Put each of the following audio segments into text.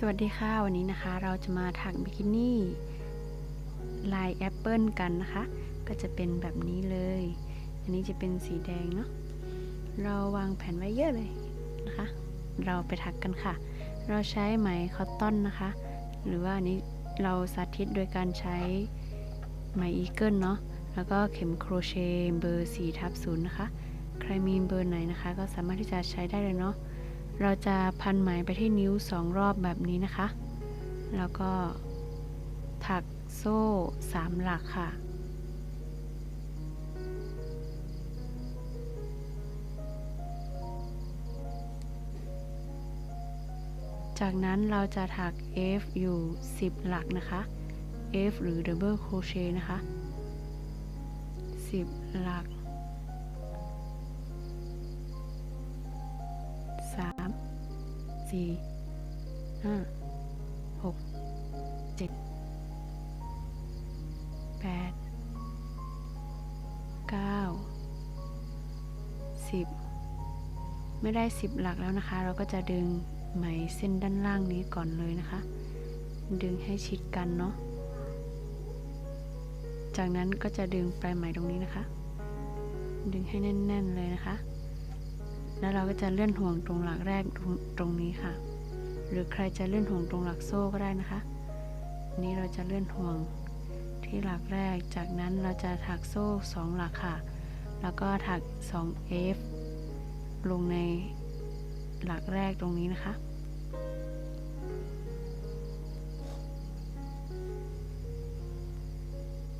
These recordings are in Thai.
สวัสดีค่ะ วันนี้นะคะเราจะมาถักบิกินี่ลายแอปเปิลกันนะคะ ก็จะเป็นแบบนี้เลย อันนี้จะเป็นสีแดงเนาะเราวางแผนไว้เยอะเลยนะคะ เราไปถักกันค่ะ เราใช้ไหมคอตตอนนะคะ หรือว่าอันนี้เราสาธิตโดยการใช้ไหมอีเกิลเนาะแล้วก็เข็มโครเชต์เบอร์4ทับ0นะคะ ใครมีเบอร์ไหนนะคะ ก็สามารถที่จะใช้ได้เลยเนาะ เราจะพันไหมไปที่นิ้วสองรอบแบบนี้นะคะ แล้วก็ถักโซ่สามหลักค่ะ จากนั้นเราจะถัก F อยู่ 10 หลักนะคะ F หรือ Double Crochet นะคะ 10 หลัก สี่ห้าหกเจ็ดแปดเก้าสิบไม่ได้สิบหลักแล้วนะคะ เราก็จะดึงไหมเส้นด้านล่างนี้ก่อนเลยนะคะ ดึงให้ชิดกันเนาะจากนั้นก็จะดึงปลายไหมตรงนี้นะคะ ดึงให้แน่น ๆ เลยนะคะ แล้วเราก็จะเลื่อนห่วงตรงหลักแรกตรงตรงนี้ค่ะ หรือใครจะเลื่อนห่วงตรงหลักโซ่ก็ได้นะคะนนี้เราจะเลื่อนห่วงที่หลักแรก จากนั้นเราจะถักโซ่ 2 หลักค่ะ แล้วก็ถัก 2F ลงในหลักแรกตรงนี้นะคะ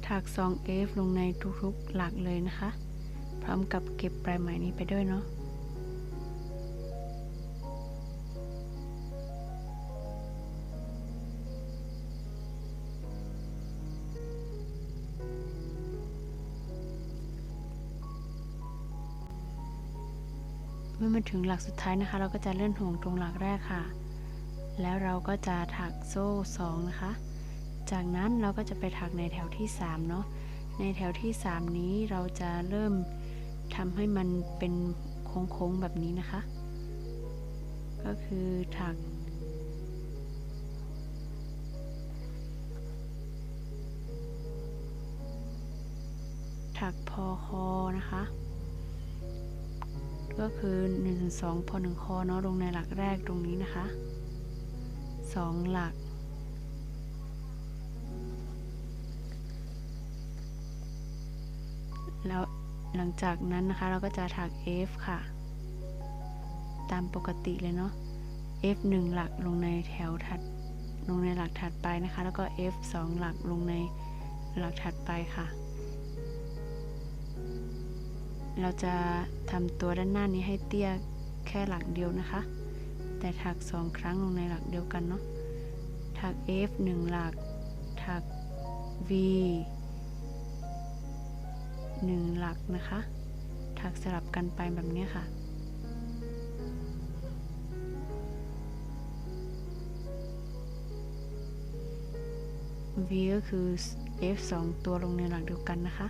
ถัก 2F ลงในทุกๆหลักเลยนะคะ พร้อมกับเก็บปลายไหมนี้ไปด้วยเนาะ มาถึงหลักสุดท้ายนะคะ เราก็จะเลื่อนห่วงตรงหลักแรกค่ะ แล้วเราก็จะถักโซ่2นะคะ จากนั้นเราก็จะไปถักในแถวที่3เนาะ ในแถวที่ 3 นี้เราจะเริ่มทำให้มันเป็นโค้งๆแบบนี้นะคะ ก็คือถักถักพอคอนะคะ ก็คือ1 2พอ1คอเนาะลงในหลักแรกตรงนี้นะคะ 2 หลัก แล้วหลังจากนั้นนะคะเราก็จะถัก F ค่ะ ตามปกติเลยเนาะ F 1 หลักลงในแถวถัดลงในหลักถัดไปนะคะ แล้วก็ F 2 หลักลงในหลักถัดไปค่ะ เราจะทำตัวด้านหน้านี้ให้เตี้ยแค่หลักเดียวนะคะ แต่ถักสองครั้งลงในหลักเดียวกันเนาะ ถัก F 1 หลัก ถัก V 1 หลักนะคะ ถักสลับกันไปแบบนี้ค่ะ V ก็คือ F 2ตัวลงในหลักเดียวกันนะคะ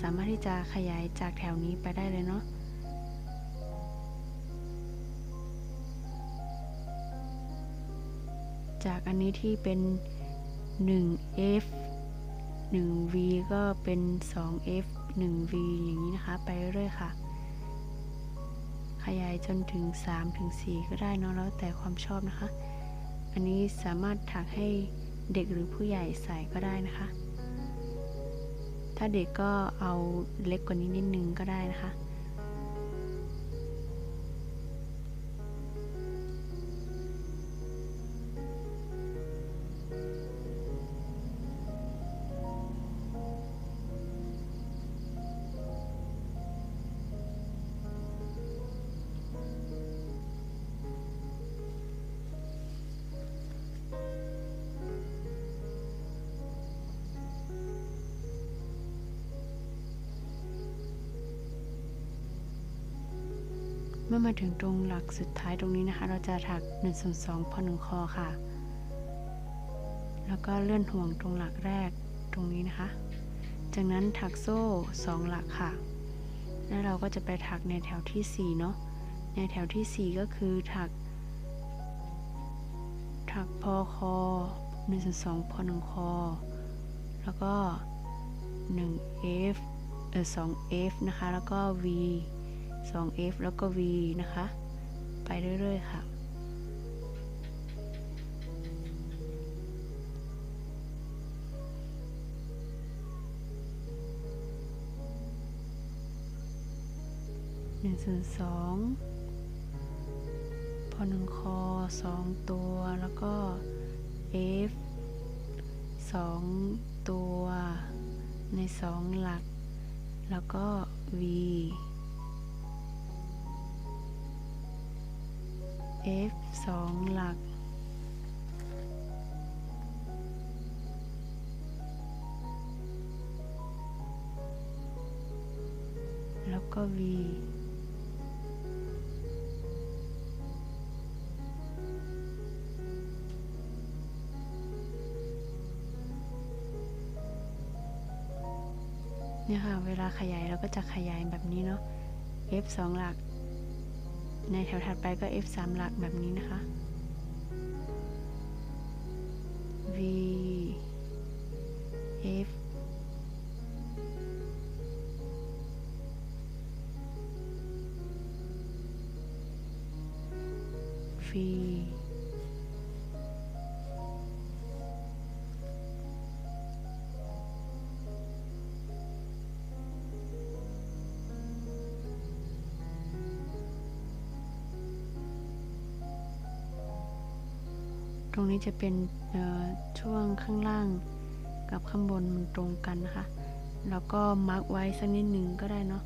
สามารถที่จะขยายจากแถวนี้ไปได้เลยเนาะจากอันนี้ที่เป็น 1F 1V ก็เป็น 2F 1V อย่างนี้นะคะ ไปเรื่อยๆค่ะ ขยายจนถึง 3 ถึง 4 ก็ได้เนาะแล้วแต่ความชอบนะคะ อันนี้สามารถถักให้เด็กหรือผู้ใหญ่ใส่ก็ได้นะคะ ถ้าเด็กก็เอาเล็กกว่านี้นิดนึงก็ได้นะคะ มื่อมาถึงตรงหลักสุดท้ายตรงนี้นะคะ เราจะถัก1ส่วน2พอ1คอค่ะ แล้วก็เลื่อนห่วงตรงหลักแรกตรงนี้นะคะ จากนั้นถักโซ่2หลักค่ะ แล้วเราก็จะไปถักในแถวที่4เนาะในแถวที่ 4 ก็คือถัก ถักพอคอ1ส่วน2พอ1คอ แล้วก็ 1 F เออ 2 F นะคะ แล้วก็ V 2 F แล้วก็ V นะคะ ไปเรื่อย ๆ ค่ะ หนึ่งส่วนสองพอหนึ่งคอสองตัวแล้วก็ F สองตัวในสองหลัก แล้วก็ V F สองหลัก แล้วก็ V เนี่ยค่ะ เวลาขยายเราก็จะขยายแบบนี้เนาะ F 2 หลัก ในแถวถัดไปก็ F 3หลักแบบนี้นะคะ V F V ตรงนี้จะเป็นช่วงข้างล่างกับข้างบนมันตรงกันนะคะ แล้วก็มาร์กไว้สักนิดหนึ่งก็ได้เนาะ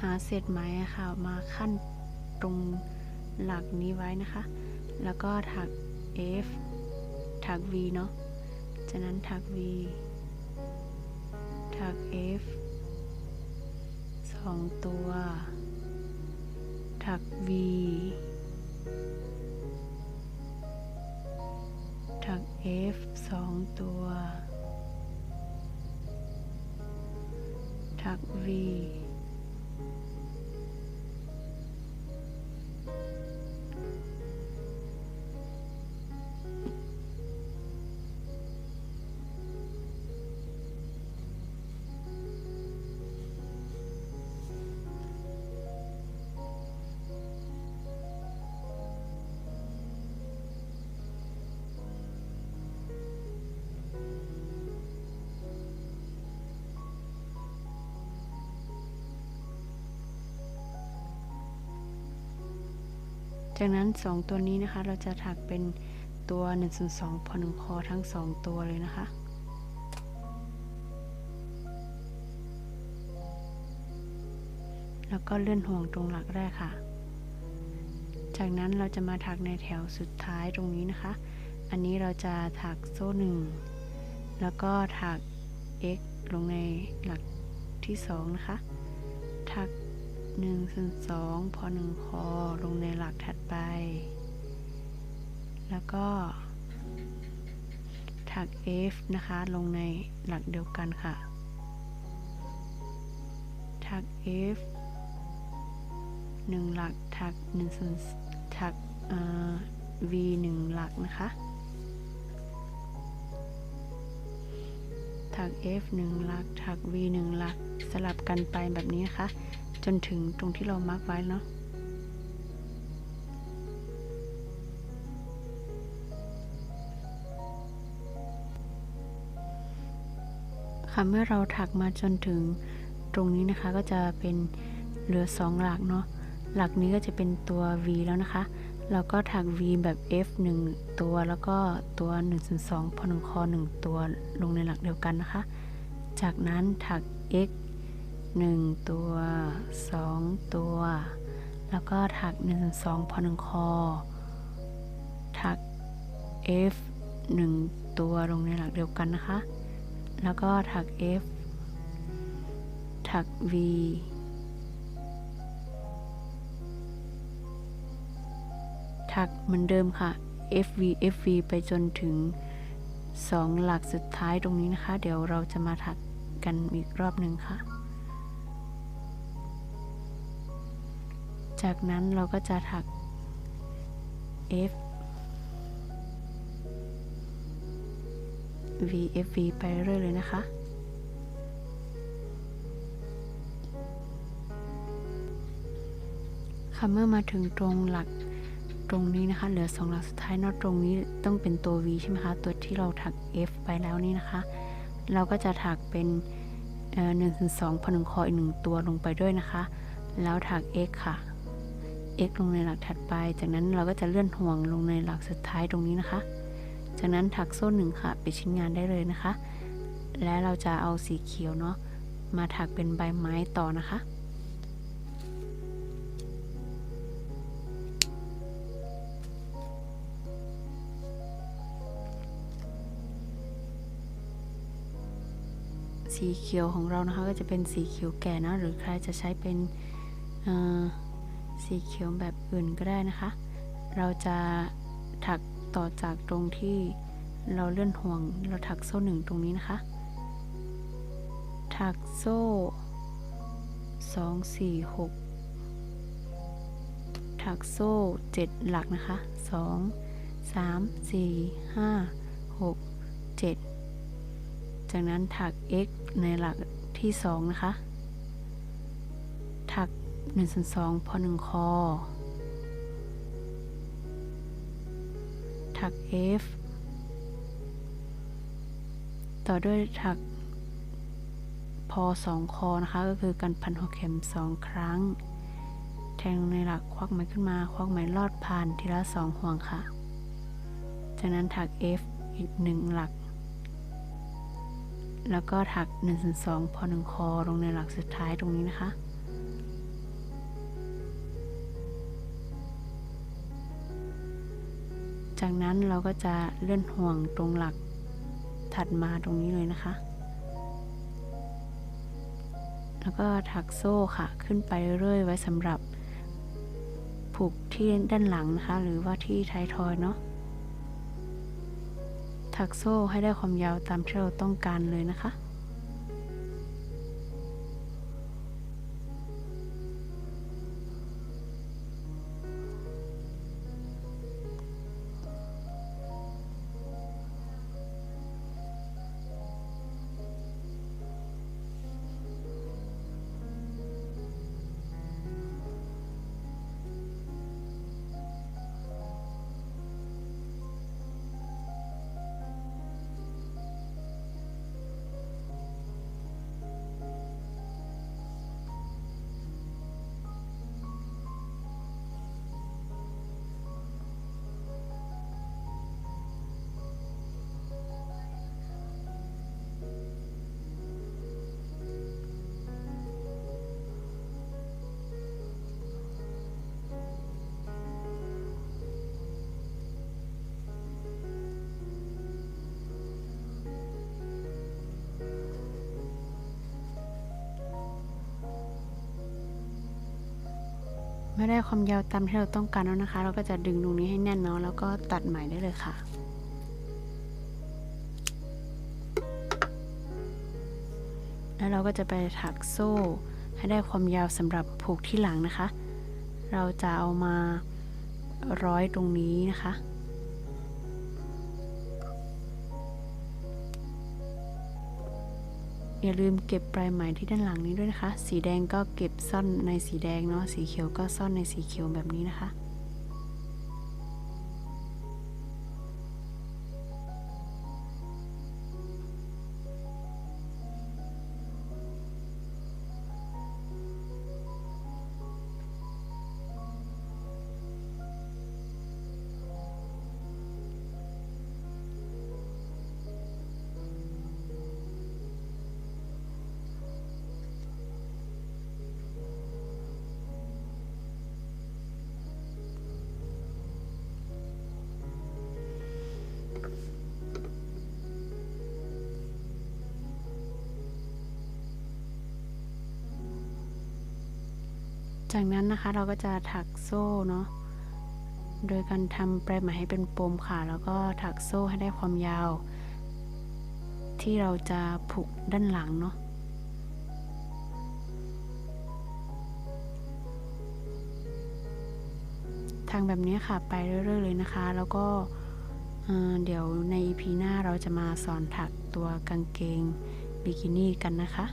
หาเศษไหมค่ะมาขั้นตรงหลักนี้ไว้นะคะ แล้วก็ถัก F ถัก V เนาะจากนั้นถัก V ถัก F สองตัว ถัก V จากนั้น 2 ตัวนี้นะคะ เราจะถักเป็นตัว1ส่วน2พอ1คอทั้ง 2 ตัวเลยนะคะแล้วก็เลื่อนห่วงตรงหลักแรกค่ะ จากนั้นเราจะมาถักในแถวสุดท้ายตรงนี้นะคะ อันนี้เราจะถักโซ่หนึ่ง แล้วก็ถัก x ลงในหลักที่2นะคะ ถัก 1ส่วน2พอ1คอลงในหลักถัดไป แล้วก็ถัก F นะคะ ลงในหลักเดียวกันค่ะ ถัก F 1หลัก ถัก1ส่วนถัก V 1หลักนะคะ ถัก F 1หลัก ถัก V 1หลัก สลับกันไปแบบนี้นะคะ จนถึงตรงที่เรามาร์กไว้เนาะค่ะเมื่อเราถักมาจนถึงตรงนี้นะคะก็จะเป็นเหลือ 2 หลักเนาะหลักนี้ก็จะเป็นตัว V แล้วนะคะเราก็ถัก V แบบ F 1 ตัวแล้วก็ตัว1ส่วน2พอ1คอ1ตัวลงในหลักเดียวกันนะคะ จากนั้นถัก X 1ตัว2ตัว แล้วก็ถัก1ส่วน2พอ1คอ ถัก F 1 ตัวลงในหลักเดียวกันนะคะ แล้วก็ถัก F ถัก V ถักเหมือนเดิมค่ะ FV FV ไปจนถึง 2 หลักสุดท้ายตรงนี้นะคะ เดี๋ยวเราจะมาถักกันอีกรอบหนึ่งค่ะ จากนั้นเราก็จะถัก F V F V ไปเรื่อยเลยนะคะ ค่ะเมื่อมาถึงตรงหลักตรงนี้นะคะ เหลือสองหลักสุดท้ายนอะตรงนี้ต้องเป็นตัว V ใช่ไหมคะ ตัวที่เราถัก F ไปแล้วนี่นะคะ เราก็จะถักเป็นหนึ่งถึงสองพหนึ่งคออีกหนึ่งตัวลงไปด้วยนะคะ แล้วถัก X ค่ะ X ลงในหลักถัดไป จากนั้นเราก็จะเลื่อนห่วงลงในหลักสุดท้ายตรงนี้นะคะ จากนั้นถักโซ่หนึ่งค่ะปิดชิ้นงานได้เลยนะคะ และเราจะเอาสีเขียวเนาะมาถักเป็นใบไม้ต่อนะคะ สีเขียวของเรานะคะก็จะเป็นสีเขียวแก่นะหรือใครจะใช้เป็น สีเขียวแบบอื่นก็ได้นะคะ เราจะถักต่อจากตรงที่เราเลื่อนห่วง เราถักโซ่หนึ่งตรงนี้นะคะ ถักโซ่สองสี่หกถักโซ่เจ็ดหลักนะคะสองสามสี่ห้าหกเจ็ดจากนั้นถัก x ในหลักที่สองนะคะ ถัก1ส่วน2พอ1คอ ถัก F ต่อด้วยถักพอ2คอนะคะ ก็คือการพันหัวเข็ม2ครั้ง แทงในหลักควักไหมขึ้นมา ควักไหมลอดผ่านทีละ2ห่วงค่ะ จากนั้นถัก F อีก1หลัก แล้วก็ถัก1ส่วน2พอ1คอลงในหลักสุดท้ายตรงนี้นะคะ จากนั้นเราก็จะเลื่อนห่วงตรงหลักถัดมาตรงนี้เลยนะคะ แล้วก็ถักโซ่ค่ะขึ้นไปเรื่อยไว้สำหรับ ผูกที่ด้านหลังนะคะ หรือว่าที่ท้ายทอยเนาะ ถักโซ่ให้ได้ความยาวตามที่เราต้องการเลยนะคะ ไม่ได้ความยาวตามที่เราต้องการแล้วนะคะ เราก็จะดึงตรงนี้ให้แน่นเนาะแล้วก็ตัดใหม่ได้เลยค่ะแล้วเราก็จะไปถักโซ่ให้ได้ความยาวสำหรับผูกที่หลังนะคะ เราจะเอามาร้อยตรงนี้นะคะ อย่าลืมเก็บปลายไหมที่ด้านหลังนี้ด้วยนะคะ สีแดงก็เก็บซ่อนในสีแดงเนาะ สีเขียวก็ซ่อนในสีเขียวแบบนี้นะคะ จากนั้นนะคะเราก็จะถักโซ่เนาะโดยการทำปลายไหมให้เป็นปมค่ะ แล้วก็ถักโซ่ให้ได้ความยาว ที่เราจะผูกด้านหลังเนาะทางแบบนี้ค่ะไปเรื่อยๆเลยนะคะ แล้วก็เเดี๋ยวใน EP หน้าเราจะมาสอนถักตัวกางเกงบิกินี่กันนะคะ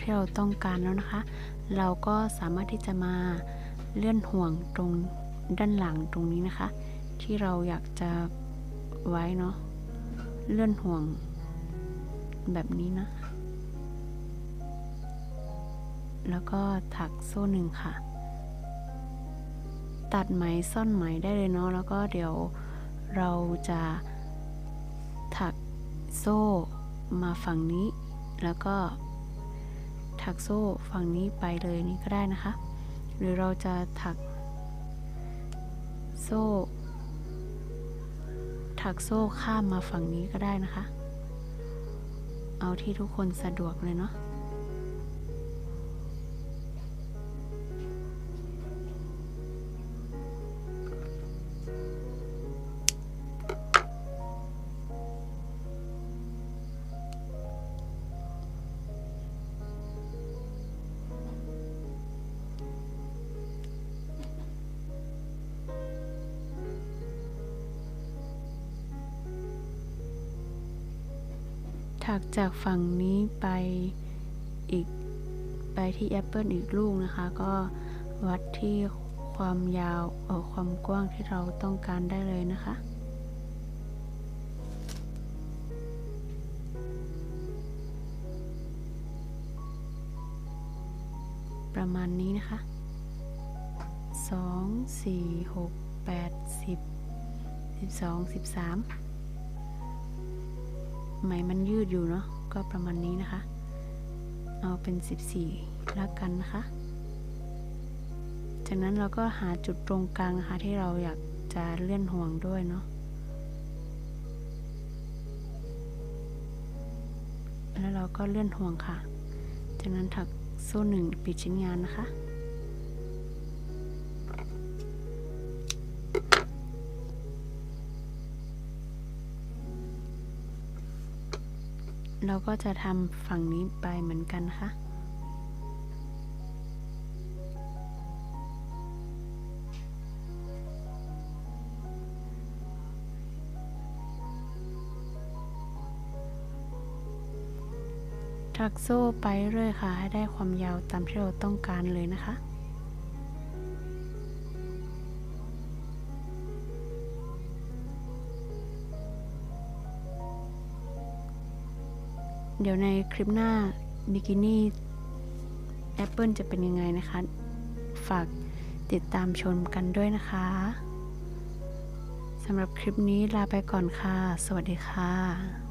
ที่เราต้องการแล้วนะคะ เราก็สามารถที่จะมาเลื่อนห่วงตรงด้านหลังตรงนี้นะคะ ที่เราอยากจะไว้เนาะเลื่อนห่วงแบบนี้นะ แล้วก็ถักโซ่หนึ่งค่ะ ตัดไหมซ่อนไหมได้เลยเนาะแล้วก็เดี๋ยวเราจะถักโซ่มาฝั่งนี้แล้วก็ ถักโซ่ฝั่งนี้ไปเลยนี่ก็ได้นะคะ หรือเราจะถัก โซ่ ถักโซ่ข้ามมาฝั่งนี้ก็ได้นะคะ เอาที่ทุกคนสะดวกเลยเนาะ จากฝั่งนี้ไปอีกไปที่แอปเปิลอีกลูกนะคะ ก็วัดที่ความยาวเออความกว้างที่เราต้องการได้เลยนะคะประมาณนี้นะคะ 2 4 6 8 10 12 13 ไหมมันยืดอยู่เนาะก็ประมาณนี้นะคะ เอาเป็น 14แล้วกันนะคะ จากนั้นเราก็หาจุดตรงกลางนะคะที่เราอยากจะเลื่อนห่วงด้วยเนาะแล้วเราก็เลื่อนห่วงค่ะ จากนั้นถักโซ่หนึ่งปิดชิ้นงานนะคะ เราก็จะทำฝั่งนี้ไปเหมือนกันนะคะถักโซ่ไปเรื่อยค่ะ ให้ได้ความยาวตามที่เราต้องการเลยนะคะ เดี๋ยวในคลิปหน้าบิกินี่แอปเปิลจะเป็นยังไงนะคะ ฝากติดตามชมกันด้วยนะคะสำหรับคลิปนี้ลาไปก่อนค่ะ สวัสดีค่ะ